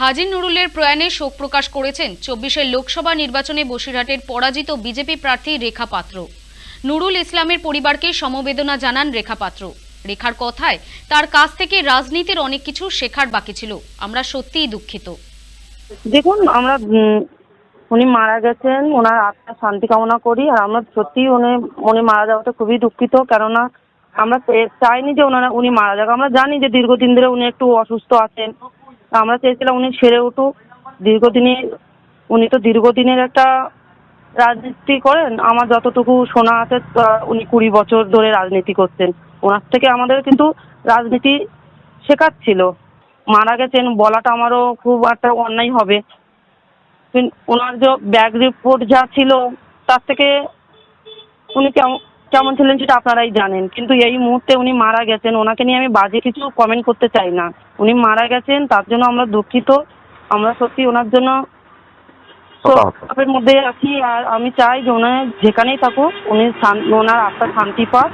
হাজি নুরুলের প্রয়াণে শোক প্রকাশ করেছেন চব্বিশের লোকসভা নির্বাচনে বসিরহাটের পরাজিত বিজেপি প্রার্থী রেখা পাত্র। নুরুল ইসলামের পরিবারকে সমবেদনা জানান রেখা পাত্র। রেখার কথায়, তার কাছ থেকে রাজনীতির অনেক কিছু শেখার বাকি ছিল। আমরা সত্যিই দুঃখিত। দেখুন, আমরা উনি মারা গেছেন, ওনার আত্মার শান্তি কামনা করি, আর আমরা সত্যিই উনি উনি মারা যাওয়াতে খুবই দুঃখিত, কেননা আমরা চাইনি যে ওনারা, উনি মারা যাক। আমরা জানি যে দীর্ঘদিন ধরে উনি একটু অসুস্থ আছেন। আমরা চেয়েছিলাম উনি সেরে উঠুক। দীর্ঘদিনের, উনি তো দীর্ঘদিনের একটা রাজনীতি করেন। আমার যতটুকু শোনা আছে উনি কুড়ি বছর ধরে রাজনীতি করছেন। ওনার থেকে আমাদের কিন্তু রাজনীতি শেখাচ্ছিল। মারা গেছেন, বলাটা আমারও খুব একটা অন্যায় হবে। ওনার যে ব্যাগ রিপোর্ট যা ছিল, তার থেকে উনি কেমন কেমন ছিলেন সেটা আপনারাই জানেন। কিন্তু এই মুহূর্তে উনি মারা গেছেন ওনাকে নিয়ে আমি বাজে কিছু কমেন্ট করতে চাই না। উনি মারা গেছেন তার জন্য আমরা দুঃখিত। আমরা সত্যি ওনার জন্য মধ্যে আছি আর আমি চাই যে ওনার যেখানেই থাকুক উনি ওনার আত্মা শান্তি পাক।